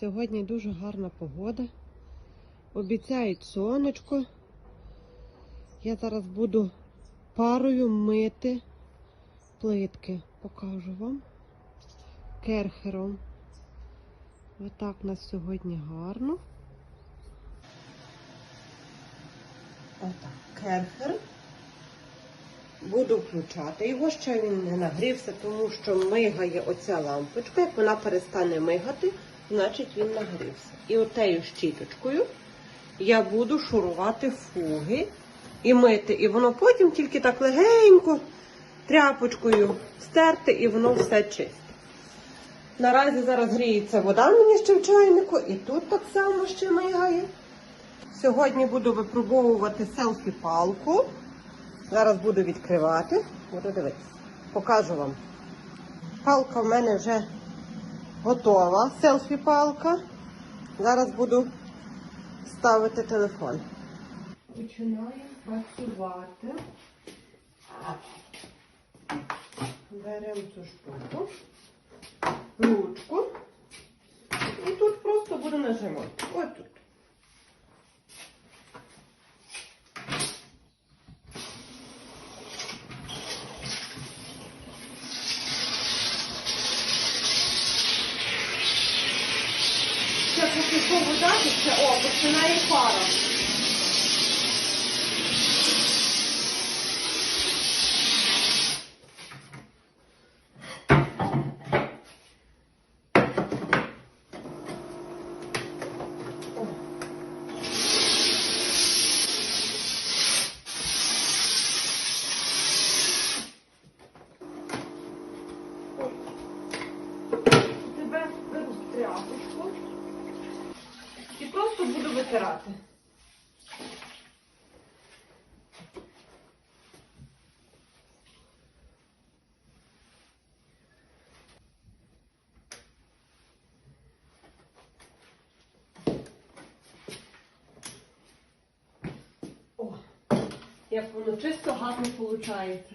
Сьогодні дуже гарна погода. Обіцяють сонечко. Я зараз буду парою мити плитки. Покажу вам керхером. Отак у нас сьогодні гарно. Отак, керхер. Буду включати його, ще він не нагрівся, тому що мигає оця лампочка. Як вона перестане мигати, значить він нагрівся. І отею щіточкою я буду шурувати фуги і мити. І воно потім тільки так легенько тряпочкою стерти, і воно все чисте. Наразі зараз гріється вода мені ще в чайнику, і тут так само ще мигає. Сьогодні буду випробовувати селфі-палку. Зараз буду відкривати, буду дивитися. Покажу вам. Палка в мене вже готова, селфі-палка. Зараз буду ставити телефон. Починаємо працювати. Беремо цю штуку, ручку. І тут просто буду нажимати. Ось тут. Ще поки що вода, то ще, о, починає пара. О. і буду витирати. О, як воно чисто гарно виходить.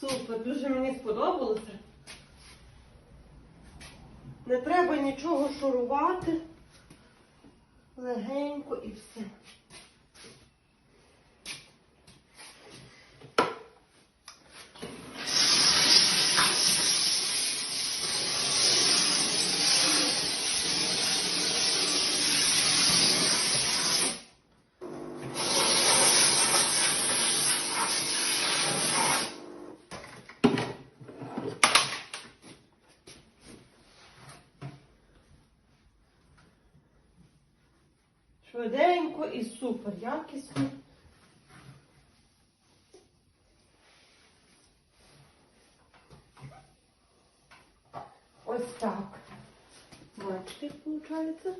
Супер, дуже мені сподобалося. Не треба нічого шурувати. Легенько і все. Швиденько і супер якісно. Ось так. Бачите, як виходить?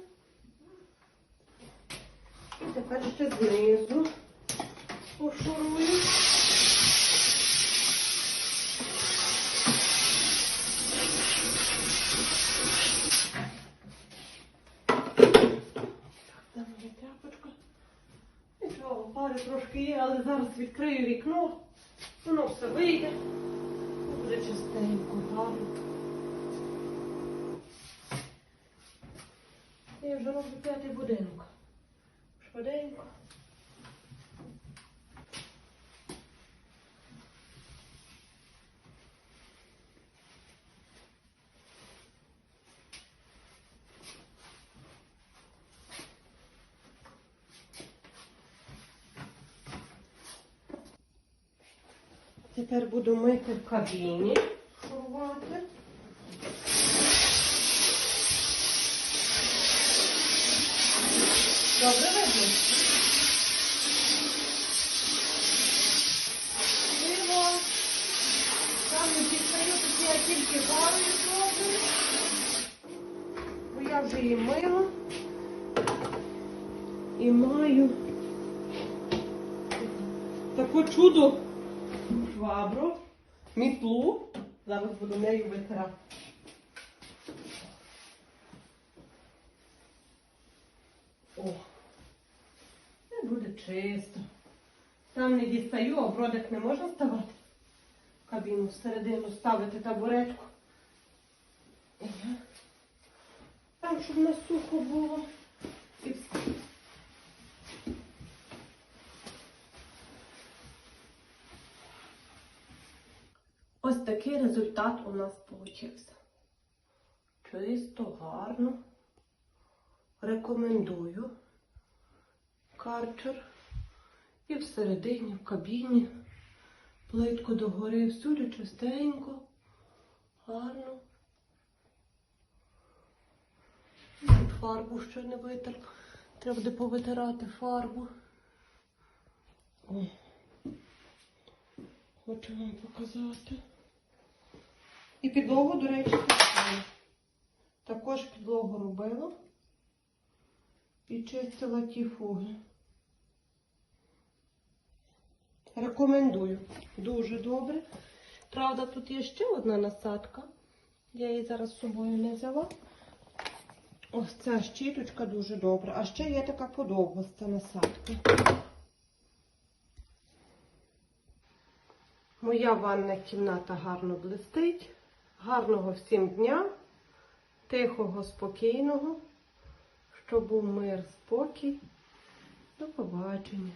І тепер ще знизу пошурую. Там є тряпочка. Нічого, пари трошки є, але зараз відкрию вікно. Воно все вийде. Буде чистенько, гарно. Я вже роблю п'ятий будинок. Швиденько. Тепер буду мити в кабіні. Шурувати. Добре видно? Диво. Там не дістаю, тут я тільки парою зроблю. Бо я вже її мила. І маю таке чудо швабру, мітлу. Зараз буду нею витирати. О, не буде чисто. Там не дістаю, а бродик не можна ставати. Кабіну всередину ставити табуретку. Там, щоб на сухо було. І все. Ось такий результат у нас получився. Чисто, гарно. Рекомендую карчер. І всередині, в кабіні. Плитку догори, всюди чистенько, гарно. Фарбу ще не витер. Треба буде повитирати фарбу. О. Хочу вам показати. І підлогу, до речі, також. також підлогу робила і чистила ті фуги. Рекомендую. Дуже добре. Правда, тут є ще одна насадка. Я її зараз з собою не взяла. Ось ця щіточка дуже добра. А ще є така подовгоста насадка. Моя ванна кімната гарно блистить. Гарного всім дня, тихого, спокійного, щоб був мир, спокій. До побачення.